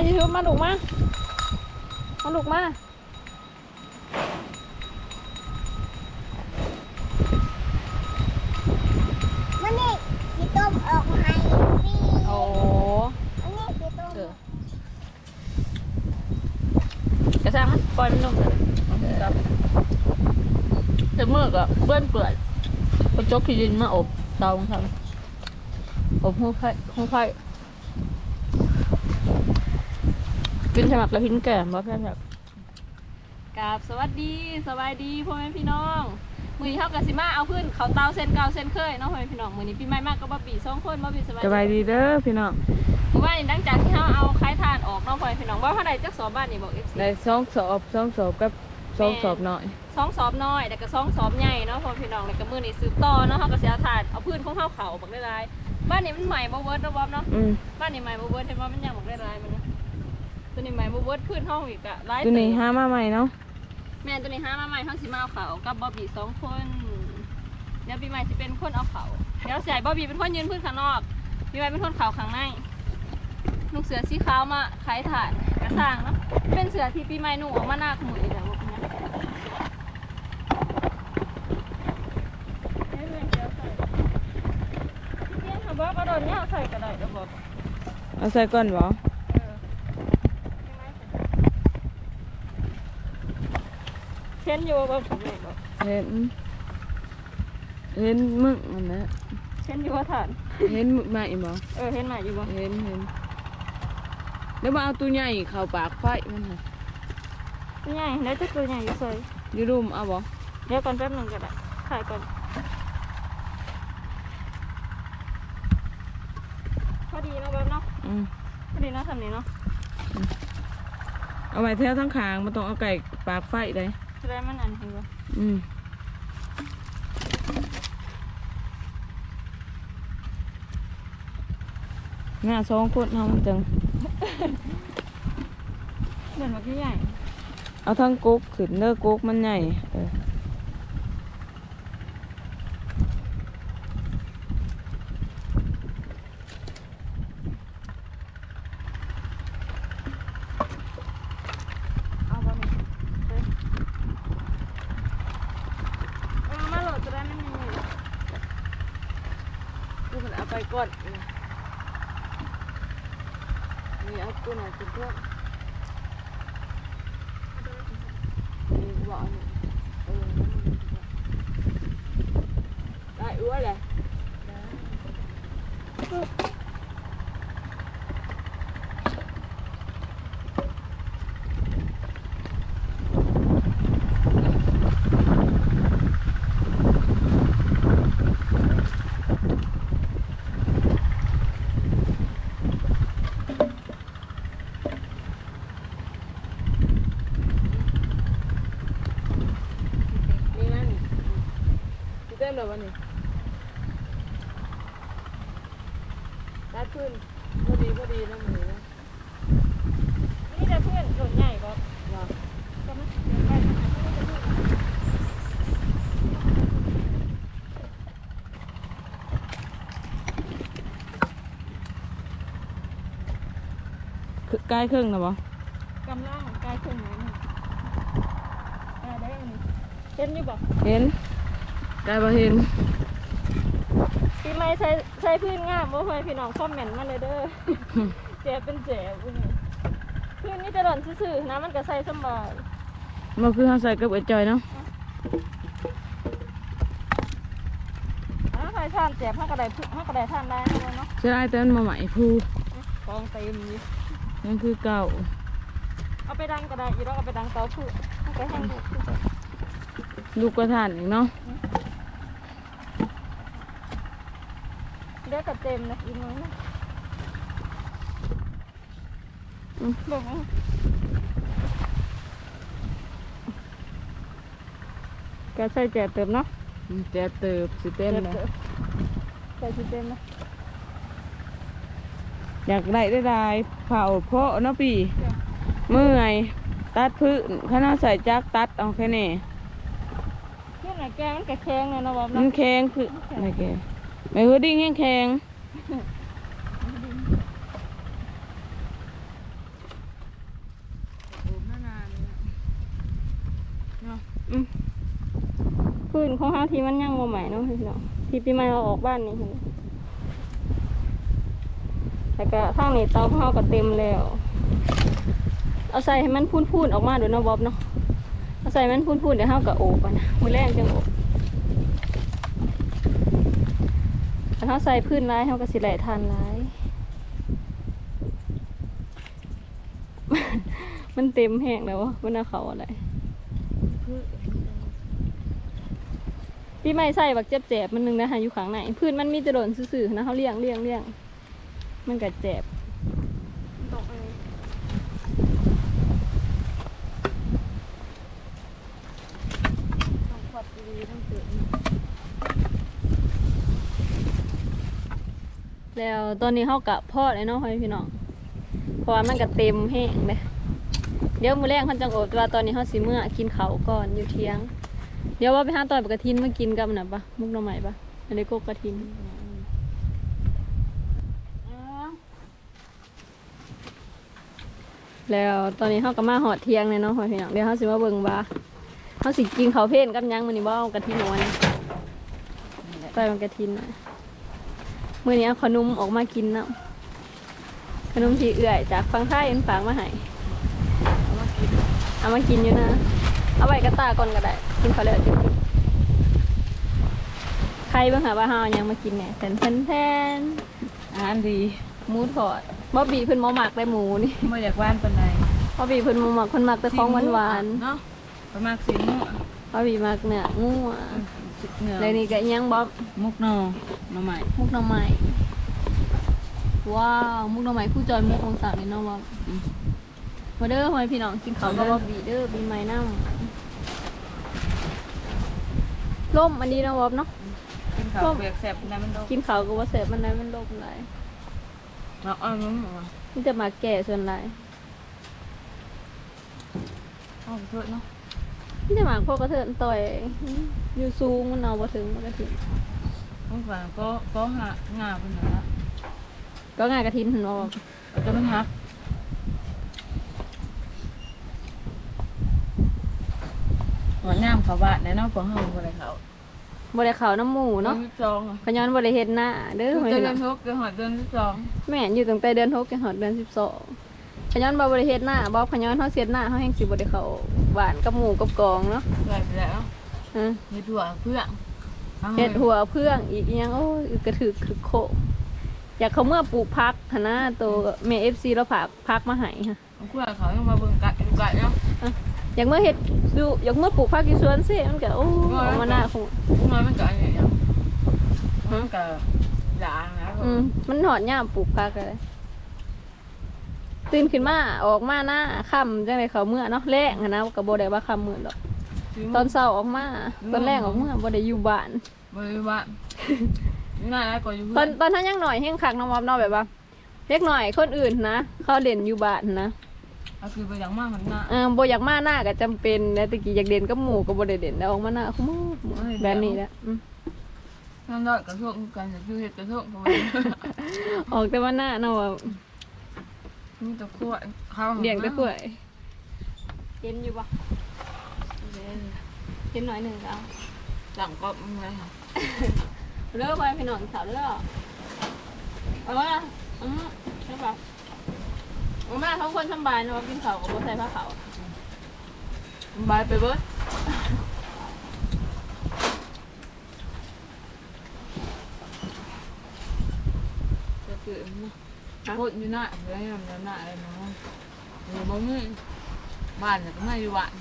มายูทูบมาลูกมามาลูกมามันนี่สีต้มออกให้พี่โอ้มันนี่สีต้มเออกระช่างมันปล่อยมันลงเลยครับแต่เมื่อก็เปื้อนเปื่อยพอจกขี้ดินมาอบเตาทำอบหูไข่หูไข่ กินฉมักแล้วพิ้นแก่บ่แพ้แบบกราบสวัสดีสบายดีพ่อแม่พี่น้อง มือนี้เท่ากับสิมาเอาขึ้นเขาเตาเส้นเก่าเส้นเคยเนาะพ่อแม่พี่น้องมือนี้พี่ไม่มากก็บ่ปีสองคนบ่ปีสบายสบายดีเด้อพี่น้องเมื่อวานนี้หลังจากที่เราเอาคล้ายทานออกเนาะพ่อแม่พี่น้องว่าเท่าใดจักสอบบ้านนี่บอก FC ได้สองสอบสองสอบกับสองสอบหน่อยสองสอบน้อยแต่ก็สองสอบใหญ่เนาะพ่อพี่น้องแล้วก็มือนี้สืบต่อเนาะเขาก็เสียถาดเอาพื้นของเขาเขาบอกได้ไรบ้านนี้มันใหม่บ่เวิร์ดเนาะบอมเนาะอืมบ้านนี้ใหม่บ่เวิร์ดเห็นว่ามันยังบอกได้ไรมันนะ ตัวนี้ใหม่บ่เวิร์ดพื้นห้องอีกอะหลายตัวนี้เติบ ห้ามาใหม่เนาะแม่นตัวนี้ห้ามาใหม่ห้องสิมาเอาเขากับบอบบี้สองคนเดี๋ยวปีใหม่สิเป็นคนเอาเขาเดี๋ยวเสียบอบบี้เป็นคนยืนพื้นข้างนอกปีใหม่เป็นคนเขาข้างในลูกเสือสีขาวมาขายถ่านกระสร้างเนาะเป็นเสือที่ปีใหม่หนุ่งออกมาหน้าขมืออีกแล้วบอกนะให้แม่เจียวใส่พี่เตี้ยค่ะบอกเอาโดนเนี่ยเอาใส่ก็ได้เดี๋ยวบอกเอาใส่ก่อนบ่ เออเช่นอยู่บ่ผมเลยบอกเห็น เห็นมึงอันนั้นเช่นอยู่ว่าฐาน เห็นมึงใหม่บ่เออเห็นไหมอยู่บ่เห็นเห็นแล้วมาเอาตัวใหญ่เข้าปากไฟมันค่ะตัวใหญ่แล้วจะตัวใหญ่อยู่ใส่อยูรุมเอาบ่เดี๋ยวก่อนแป๊บหนึงก็ได้ถ่ายก่อนพอดีเนาะแบบเนาะอืมพอดีเนาะทำนี้เนาะเอาไว้แถวทั้งคางมันต้องเอาไก่ปากไฟเลย จะได้มันอันเห็นบ่อืมงาสองคนเอามันจัง เดินมาพี่ใหญ่ เอาทั้งกุ๊กขึ้นเด้อกุ๊กมันใหญ่เออ เอาบ่นี่เฮ้ยเอามาโหลดจะได้มันยังไง กูมันเอาไป ก่อนนี่เอากูหน่อยเป็นเพื่อนนี่กูบอกอันนี้เออได้อ้วนเลยนี่นั่นกูเต็มเลยวันนี้ตัดขึ้นพอดีพอดีนะหมูนะนี่แต่เพื่อนโดดใหญ่บ่รอก็ไม่เดี๋ยวไปหาเขาจะพูดคือใกล้ครึ่งแล้วบ่กำลังกายขึ้นไหนนี่กายได้อันนี้เห็นอยู่บ่เห็น ใกล้บ่เห็นพี่ไม่ใช้ใช้พื้นงามบ่เพื่อนพี่น้องคอมเมนต์มาเลยเด้อแจเป็นแจบุ้นี่พื้นนี่จะหล่นซื่อๆนะมันก็ใส่สำบายมันคือเฮาใส่กับไอ้จอยเนาะถ้าใครทานแจบห้ากระไดห้ากระไดทานได้นะเนาะเสียดายแต่มันมาใหม่พูกองเต็มอยู่นั่นคือเก่าเอาไปดังกระไดอีกแล้วเอาไปดังเตาพืชเอาไปแห้งดูคือลูกกระทานอีกเนาะ เดี๋ยวก็เต็มนะอีกน้อยนะอืมเบิ่งเอาแกใส่แจบเติมเนาะอืมแต่เติบสิเต็มเลยใส่สิเต็มนะอยากได้ได้ได้เผาเพาะเนาะปีเมื่อยตัดพืชข้านาใส่จักตัดเอาแค่นี้เพื่อนไหนแกมันกระแข็งเลยนะบอมมัเนาะนแข็งคืออะไรแก ไม่เฮดิ้งแห้งแข็งพื้นของเฮาทีมันยังโมใหม่เนาะพี่น้องทีปีใหม่เราออกบ้านนี่แต่ก็ทางนี้เตาข้าวก็เต็มแล้ว เอาใส่ให้มันพุ่นๆออกมาดูน้องะบอบเนาะเอาใส่มันพุ่นๆเดี๋ยวข้าวก็โอบนะมือแรกจังโอบ ถ้าเขาใส่พื้นหลายเขาก็สิไหลทานหลาย มันเต็มแห้งแล้ววะมันเอาเขาอะไรพี่ไม่ใส่บักเจ็บแจบๆมันหนึงนะฮะอยู่ข้างในพื้นมันมีแตะโดนสื่อๆนะเขาเลี้ยงเลี้ยงเลี้ยงมันกัดเจบ แล้วตอนนี้เขากะพอดเลยเนาะพี่น้องเพราะว่ามันก็เต็มแห้งเลยเดี๋ยวมือแรกเขาจังโอบแต่ว่าตอนนี้เขาสิเมื่อกินเขาก่อนอยู่เที่ยง เดี๋ยวว่าไปหาต่อยปกระทินมากินกับน่ะปะมุกหน่อไม้ปะอันนี้กกกระทินแล้วตอนนี้เขาก็มาหอดเที่ยงเลยเนาะพี่น้องเดี๋ยวเขาสิมาเบิ่งว่าเขาสิกินเขาเพลนกับยังมันนี่บ่เอากระทินวันต่อยมันกระทินน่ะ มื่อนี้เอาขนมออกมากินเนาะขนมที่เอื่อยจากฟังไทยเอ็นฝากมาให้เอามากินอยู่นะ เอาไว้กระตาก่อนก็ได้กินเขาวแล้วจุ๊บใครบ้างคะว่าเฮาเอาหยังมากินเนี่ยแทนแทนแทนอาหารดีหมูทอดบ๊อบบี้เพิ่นบ่มักได้หมูนี่ไม่อยากหว่านปานใดบ๊อบบี้เพิ่นบ่มักเพิ่นมักแต่ของหวานเนาะประมาณสีม่วงๆบ๊อบบี้มักเนื้องัว เนื้อแล้วนี่ก็อิหยังบ๊อบมุกนอหน่อไม้มุกหน่อไม้ว้าวมุกหน่อไม้ผู้จอยมุกของสาวนี่เนาะบ๊อบมาเด้อพ่อแม่พี่น้องกินข้าวกับบ๊อบบี้เด้อปีใหม่นำล่มอันนี้เนาะบ๊อบเนาะกินข้าวเปลือกแซ่บได้มันดอกกินข้าวก็บ่เสร็จมันได้มันล่มหลายเนาะเอามันมามันจะมาแก่ส่วนไรเอาไปเถอะเนาะ นี่จะมาพวกกระเทินต่อยอยู่สูงมันเอาบ่ถึงมันกระถินต้องฟังก็ก็หางาเป็นหนาก็ง่ายกระถินถึงออกจะมันหักหัวน้ำเขาบาดในเนาะของเฮาบ่ได้เขาบ่ได้เขาวน้ำหมูเนาะดือนที่สองอะขย้อนบ่ได้เฮ็ดหน้าเด้อเดืไว้อนเนาะที่หกเดือนหอดเดือนที่สองแม่นอยู่ตั้งแต่เดือน6จนฮอดเดือน12 ขย้อนบ่บ่ได้เฮ็ดหน้าบ่ขย้อนเฮาเสียดหน้าเฮาแห่งสิบ่ได้เข้าบ้านกับหมู่กับกองเนาะได้ไปแล้วฮะเฮ็ดหัวเพื่อนเฮ็ดหัวเพื่องอีกอิหยังโอ้ยกระถึกคือโคอยากเขาเมื่อปลูกพักหั้นนะตัวแม่ FC เราฝากพักมาให้ฮะเพื่อนเขายังมาเบิ่งกัดอยู่กัดเนาะอยากเมื่อเฮ็ดดูอยากเมื่อปลูกพักอยู่สวนสิมันก็โอ้ออกมาหน้าคงมันมันก็อันนี้ยังมันก็หลานะอืมมันหอดย่ามปลูกพักเลย ตื่นขึ้นมาออกมาหน้าค่ำจังไดเขาเมื่อเนาะแรงอะนะกับโบได้ว่าค่ำมื่นดอก ตอนเช้าออกมาตอนแรกออกมาบ่ได้อยู่บ้านบริวารนี่น่ารักกว่าอยู่ตอนตอนท่านยังหน่อยแห้งคักน้องมอบเนาะแบบว่าเล็กหน่อยคนอื่นนะเขาเล่นอยู่บ้านนะก็คือไปอย่างมากมันน่าเออบ่อยากมาหน้าก็จำเป็นแล้วตะกี้อยากเด่นกับหมู่ก็บ่ได้เด่นแล้วออกมาหน้าคุมแบบนี้แหละอืมนั่นดอกกระทบกันจะคือเห็ดกระทบเขาออกแต่ว่าหน้าเนาะว่า มีตะกั่วเขาเลี้ยงแตะกล้วยเห็นอยู่บ่เห็นหน่อยหนึงก็เอาหลังก็มึงเลยค่ะเลิกไปพี่น้องสาวเลิกเอาว่าอืมใช่ปะเอามาทั้งคนสำบายเนาะกินข้าวกับบ่ใส่ผ้าขาวบายไปเบิดจะคือ พูดอยู่หน้าเลยมันหน้าอะไรน้องอยู่บ้านนี่บ้านเนี่ยก็ไม่อยู่บ้าน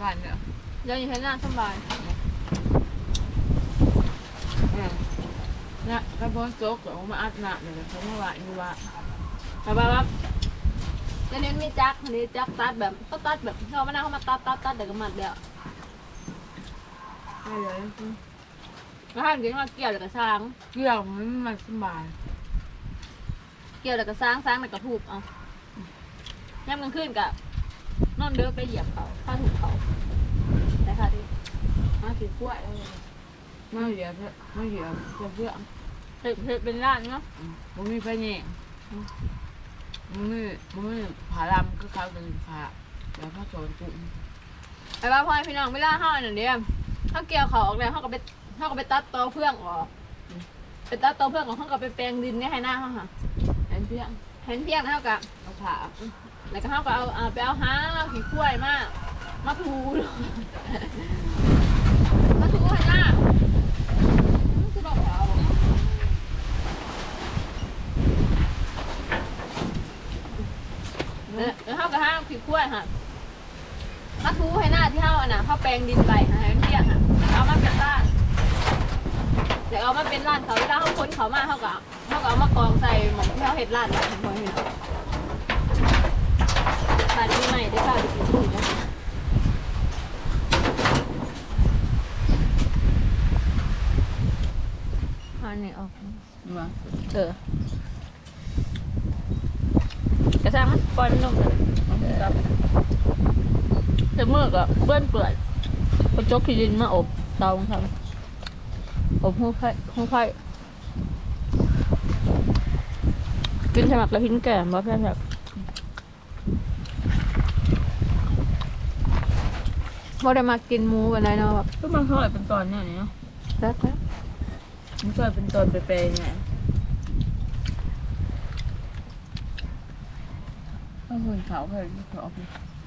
บ้านเนี่ยเดี๋ยวอยู่ให้หน้าสำบายเนี่ยถ้าพ้นโจ๊กเอามาอัดหนั กเลยเขาไม่ว่าอยู่ว่าไปไปครับเดี๋ยวนี้มีจักรอันนี้จักรตัดแบบเขาตัดแบบเขามาหน้าเขามาตัดตัดตัดเดี๋ยวก็มัดเดียวไม่เลยแล้วท่านก็มาเกี่ยวเดี๋ยวก็สร้างเกี่ยวมันมันสบายเกี่ยวเดี๋ยวก็สร้างสร้างเดี๋ยวก็ทุบเอาย่ำกลางคืนกับนอนเด้อไปเหยียบเขาข้าถูกเขาแต่ค่ะดิมาถือกล้วยเอาเลยไม่เหยียบไม่เหยียบจะเพื่อเห็ดเห็ดเป็นร้านเนาะมันมีไฟแยงมันมีมันมีผาลำก็เขาเป็นผาแล้วก็โซนจุ่มไอ้บ้าพ่อพี่น้องเวลาห้าหนึ่งเดียวเขาเกี่ยวเขาออกแล้วเขาก็ไปเขาก็ไปตัดตอเพื่องออกไปตัดตอเพื่องออกเขาก็ไปแปลงดินเนี่ยให้หน้าเขาค่ะ เห็นเพียงเห็นเพียงเท่ากับเอาขาแล้วก็เขาก็เอาเอาไปเอาหาขี้ข้วยมามาถูมาถูให้หน้าคือบอกเอาแล้วเขาก็ห้าขี้ข้วยค่ะมาทูให้หน้าที่เฮาอะนะเขาแปลงดินไปให้มันเที่ยงอะเอามาเป็นร้าน เอามาเป็นร้านเขาเวลาเขาค้นเขามาเขาก็เขาก็เอามากองใส่หมองที่เขาเห็ดร้านไว้ทั้งหมดนี่เนาะร้านนี้ใหม่ได้ค่ะดูดีๆนะอันนี้ออกมาเออกระซังมันปล่อยมันลงเลยจับแต่เมื่อก็เปื้อนเปื่อยกระจกขี้ดินมาอบเตาทำ อบหูไข่หูไข่กินฉมักแล้วพิ้นแก่บ่แพ้แบบบ่ได้มากินหมูกันได้เนาะแบบก็มันค่อยเป็นตอนเนี่ยเนาะแซ่บมันค่อยเป็นตอนไปๆเนี่ยก็คนเขาเคยเขาออก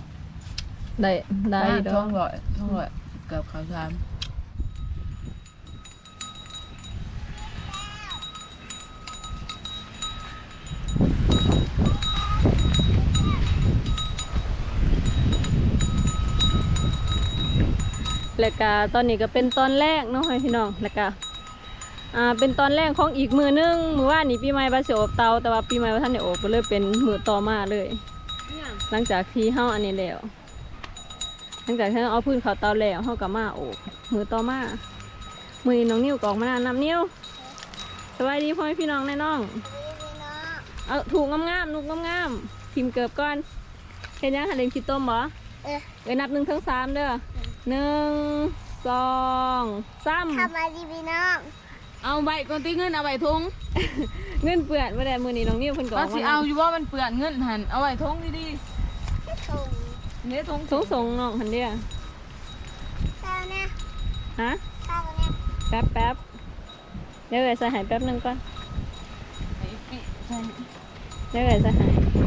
ๆได้ได้ได้ดท้ออกงร้อยท้องร้อยกับข้าวสาม แล้วก็ตอนนี้ก็เป็นตอนแรกเนาะให้พี่น้องแล้วก็อ่าเป็นตอนแรกของอีกมือนึงมือว่านี่ปีใหม่บาสิอบเตาแต่ว่าปีใหม่ว่าท่านได้อบก็เลยเป็นมือต่อมาเลย หลังจากที่เฮาอันนี้แล้วหลังจากที่เราเอาพื้นเขาเตาแล้วเฮาก็มาโอบมือต่อมามือนี้น้องนิ้วกออกมานานำนิ้วสวัสดีพ่อแม่พี่น้องแน่น้องเอาถูกงามๆนุกงามๆพิมพ์เกิบก่อนเห็นยังหันเลนคิดต้มบ่เออเอ้ยนับหนึ่งถึงสามเด้อ หนึ่งสองสามทำมาดีพี่น้องเอาใบก่อนตีเงินเอาใบทงเงินเปื่อนเมื่อใดมือนี้น้องนิ้วเพิ่นก็อว่าอกสิมาเอาอยู่ว่ามันเปื่อนเงินหันเอาใบทงดีส่งๆเนี่ยทงสงสงน้องหันเดียข้าวนะฮะข้าวนะแป๊บแป๊บเดี๋ยวเอ๋ยใส่หายแป๊บหนึงก่อนไอ้ปิใช่เดี๋ยวเอ๋ยใส่หายกะโอบบ่อยากเป็นไรข้าวนะเดี๋ยวเอ๋ยใส่หาย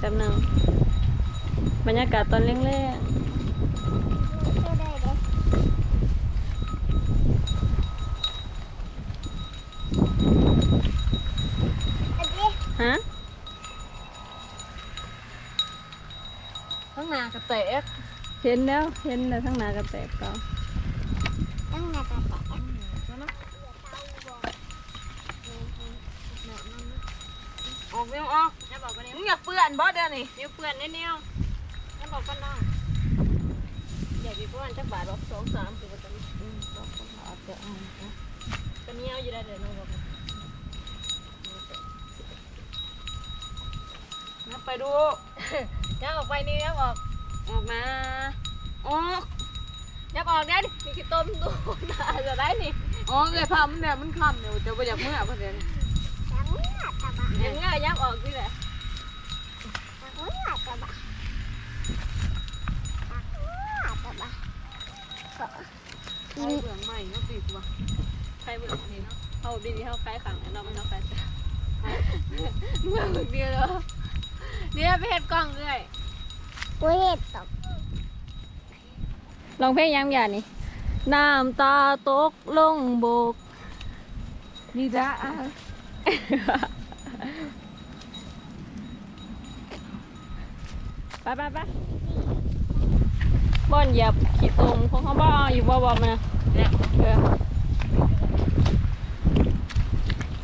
แป๊บหนึงบรรยากาศตอนแรกก็ได้เลยอันนี้ๆฮะ ข้างหน้ากระแตก เห็นแล้วเห็นแล้วทั้งหน้ากระแตกเก่า ต้องมากระแตะ ออกเร็วออกอย่าบอกกันมึนี่งอยากเปื่อนบ่เดี๋ยวนี้นิ้วเปื่อนนิดเดียวอย่าบอกกันน้องใหญ่ปีประมาณจักบาทหรอกสองสามคือว่าจะอืมสองสามบาทจะเอานะก็เหนี้ยวอยู่ได้เดี๋ยวน้องบอกนับไปดูยับออกไปนี่ยับออกออกมาออกยับออกได้ดิมีขี้ต้มดูน่าจะได้นี่ออกเลยพามันเนี่ยมันคำเดี๋ยวจะไปอยากเมื่อเพื่อน จังหวะตะบะ ยังไงยับออกสิแหละจังหวะตะบะจังหวะตะบะไอ้เบื่อใหม่ก็ปีกว่าใครเบื่อนี่เนาะเขาดีๆเขาคล้ายขังไอ้น้องไม่เขาคล้ายแต่เมื่อเดียวเลยเดี๋ยวไปเฮ็ดกล้องเลยกูเห็ดตกลองเพลงย้ำอย่านี่น้ำตาตกลงโบกนี่จ้า ไปไปไปบอนเหยียบขี้ตมของเขาบ้าอยู่บ่บ่มานะเนี่ยเออ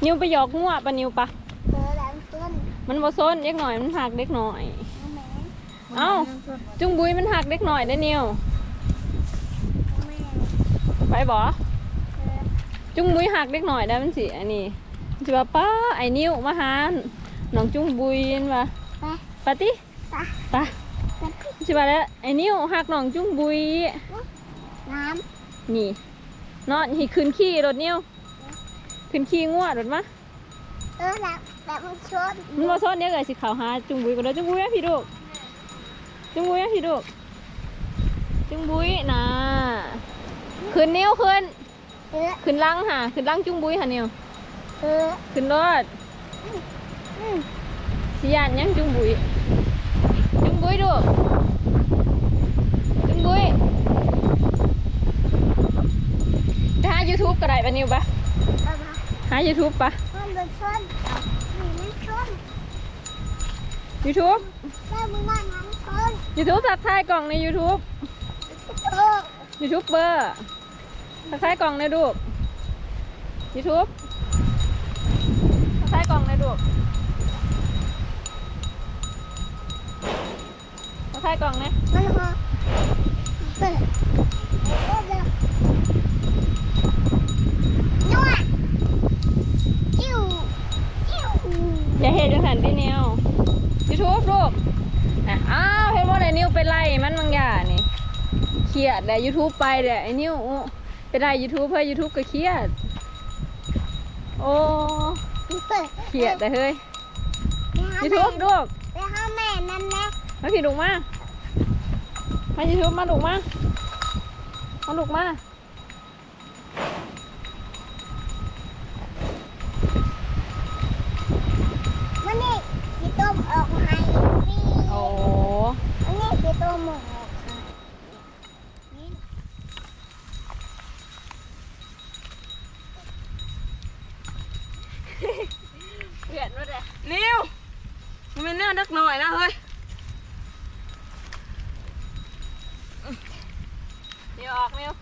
นิวไปหยอกงัวปะนิวปะเจอแล้วต้นมันบ่ซนเด็กหน่อยมันหักเด็กหน่อยน้ำแม่เอ้าจุงบุยมันหักเด็กหน่อยได้อนิวน้ำแม่ไปบ่เออจุงบุยหักเด็กหน่อยได้มันสิอันนี้สิว่าป้าไอ้นิวมาหาน้องจุงบุยนว่าไปปาติ ไปไปสิว่าแล้วไอ้นิวหักน้องจุงบุย น้นี่เนาะนี่ขึ้นขี่รถนิวขึ้นขี่งัวรถมาำเออแล้วแบบมันชนมันมาซ้อนเดี๋ยวเกิดสิขาวหาจุงบุยก็ได้จุงบุยนะพี่ลูกจุงบุยนะพี่ลูกจุงบุยนะขึ้นนิ้วขึ้นเออขึ้นลังค่ะขึ้นลังจุงบุยค่ะนิ้วเออขึ้นรถอืมสิยานยังจุงบุยจุง บุยดูจุงบุยไปหา YouTube ก็ได้ปะนิวปะเอามาหา YouTube ปะ มันเป็นชนนี่มันชน YouTube แล้วมึงว่ามันชน YouTube ทักทายกล่องใน YouTube เออ YouTube เบอร์ทักทายกล่องในลูก YouTube ทักทายกล่องในลูกทั กทายกล่องนะมันหอเออเออเดี๋ยวนัวจิ้วจิ้วอย่าเห็นจังสันพี่นิว YouTube ลูกอะอ้าวเห็นว่าไอ้นิวเป็นไรมันบางอย่างนี่เครียดแต่ YouTube ไปเดี๋ยวไอ้นิวเป็นไร YouTube เพื่อ YouTube ก็เครียด โอ้เครียดแต่เฮ้ย YouTube ลูกไปหาแม่นั่นแหละมาพี่ดุกมา ยื้อมาดุกมา มาดุกมา มันนี่สีต้มออกให้พี่ โอ้ มันนี่สีต้มออกให้นี่ เปลี่ยนมาเลย นิวมันเป็นแนวนักหน่อยนะเฮ้ย เดี๋ยวออกเร็ว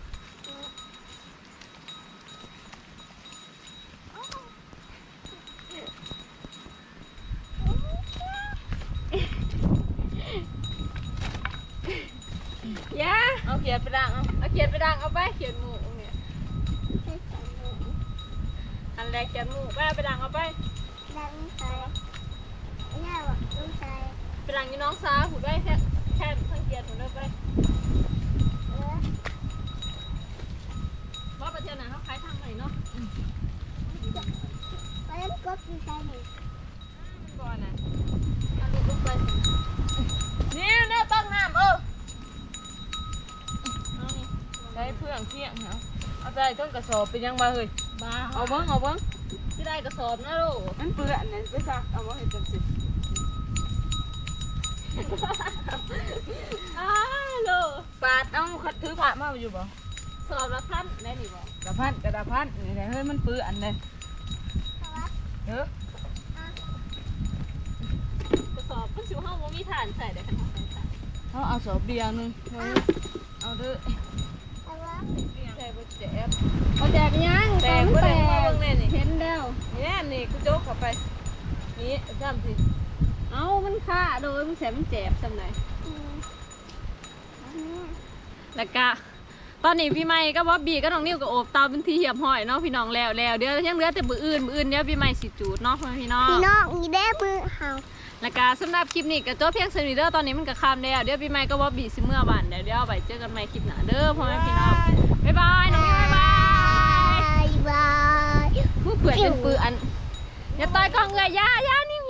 อย่า เอาเขียนไปดังเอาเอาเขียนไปดังเอาไปเขียนหมูเนี่ยอันแรกเขียนหมูไปเอาไปดังเอาไปดังใส่แน่ว่าลูกใส่ไปดังยี่น้องสาวหูได้แค่แค่สังเกตหูได้ไปเออเพราะประเทศนั้นเขาขายทางไหนเนาะไปเล่นกบดีใส่หนึ่งก่อนนะเอาลูกลงไปนิวเนี่ยตั้งน้ำเออเอานี่ ใช้เพื่องเที่ยงเหรอเอาใจต้นกระสอบเป็นยังไงเฮ้ยบ้าเอาเบิ้งเอาเบิ้งที่ได้กระสอบนะลูกมันเปื้อนเนี่ยไปซักเอาไว้ให้จังสิอ้าวลูกปาดเอาขัดถือผ้ามาอยู่บ่สอบละพันได้หนิบ่กระพันกระดาพันนี่แหละเฮ้ยมันเปื้อนเลยเด้อกระสอบมันสิวห้องว่ามีฐานใส่ได้ขนาดไหนใส่เอาเอาสอบเดียวหนึงเอาเอาเด้อ เอาวะใส่บ่แจบเขาแจกยังแตกบ่ได้มาเบิ่งแน่นี่เห็นแล้ว นี่นี่กูโจกเข้าไป นี่ซ้ำสิเอ้ามันค่าโดยมันแสบมันแจบจำเลยอืมอืมแล้วก็ตอนนี้พี่ใหม่ก็บ๊อบบี้ก็น้องนิ้วก็โอบเตาเป็นที่เหียบห้อยเนาะพี่น้องแล้วแล้วเดี๋ยวยังเหลือแต่มืออื่นมืออื่นเดี๋ยวพี่ใหม่สิจูดเนาะพ่อแม่พี่น้องพี่น้องอีเด้มือเห่า แล้วก็สำหรับคลิปนี้ก็จบเพียงเท่านี้เด้อตอนนี้มันก็ค่ำแล้วเดี๋ยวพี่ใหม่ก็บ๊อบบี้สิเมื่อบ้านเดี๋ยวเดี๋ยวเอาไปเจอกันใหม่คลิปหน้าเด้อพ่อแม่พี่น้องบ๊ายบายน้องนิ้วบ๊ายบายบายบายมือเปื่อนเป็นปืนอันอย่าต่อยกล้องเอ้ยอย่าอย่านิ่ง